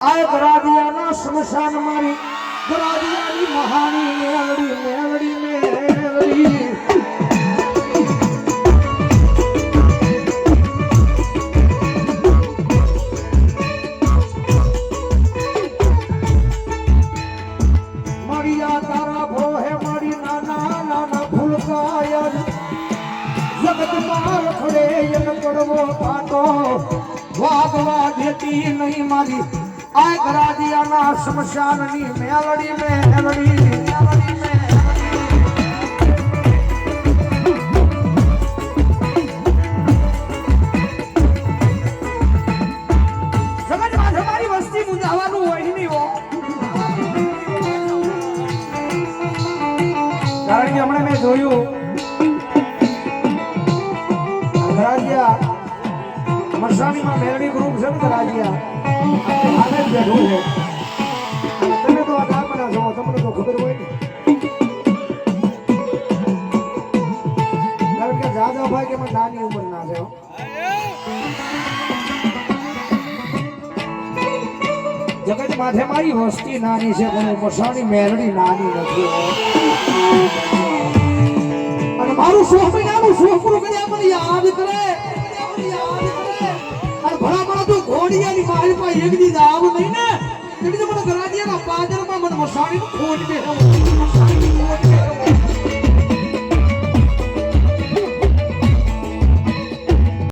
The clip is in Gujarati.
આ ગરાદિયાના સ્મશાન મારી ગરાદિયાની મહાની મેળડી મેળડી મેળડી મળ્યા તારા ભોહે, મારી નાના નાના ફૂલકાયા જગતમાં રખડે એમ પડવો કાંટો વાગવા મારી આ ગરાદિયાના સ્મશાનની મેલડી મેલડી મેલડી મેં જોયું રાજ્યા મસાણીમાં મેળવી ગ્રુપ છે ને રાજ્યા આને જ બેઠું છે અને તમે તો તમને તો ખબર હોય ને કારણ કે જાદવભાઈ કે નાની ઉંમર ના છે જગત માથે મારી વસ્તી નાની છે પણ મરસાણી મેરડી નાની નથી અને મારું સો નાનું છોકરું કરે મને યાદ કરે યાદ કરે. મારી પાસે એક દી આવું નહીં ને. એટલે મને ગરાડિયાના પાદરમાં મને મસાણીનું ખોટ બે